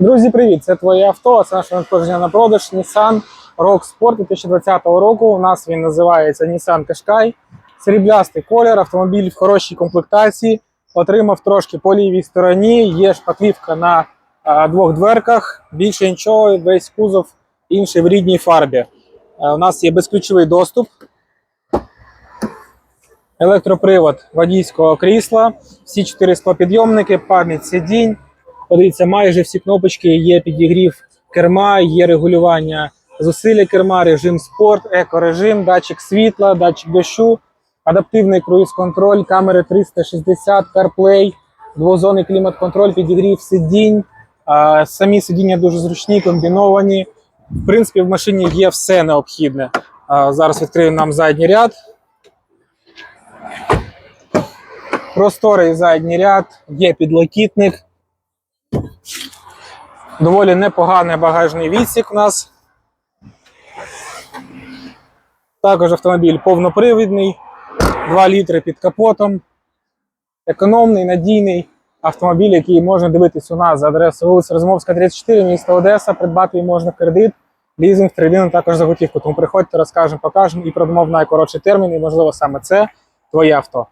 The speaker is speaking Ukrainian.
Друзі, привіт! Це твоє авто. а Це наше надходження на продаж Nissan Rogue Sport 2020 року. У нас він називається Nissan Qashqai. Сріблястий колір, автомобіль в хорошій комплектації. Отримав трошки по лівій стороні. Є шпаклівка на а, двох дверках. Більше нічого, весь кузов інший в рідній фарбі. Е, у нас є безключовий доступ. Електропривод водійського крісла, всі чотири склопідйомники, пам'ять сидінь. Подивіться, майже всі кнопочки є підігрів керма, є регулювання зусилля керма, режим спорт, екорежим, датчик світла, датчик дощу, адаптивний круїз-контроль, камери 360, CarPlay, двозонний клімат-контроль, підігрів сидінь. Самі сидіння дуже зручні, комбіновані. В принципі, в машині є все необхідне. Зараз відкрию нам задній ряд. Просторий задній ряд, є підлокітник. Доволі непоганий багажний відсік у нас. Також автомобіль повнопривідний, 2 літри під капотом. Економний, надійний автомобіль, який можна дивитись у нас за адресою вулиця Розмовська, 34, місто Одеса. Придбати її можна в кредит, лізинг, трейдинг, також за готівку. Тому приходьте, розкажемо, покажемо і продамо в найкоротший термін. І можливо саме це твоє авто.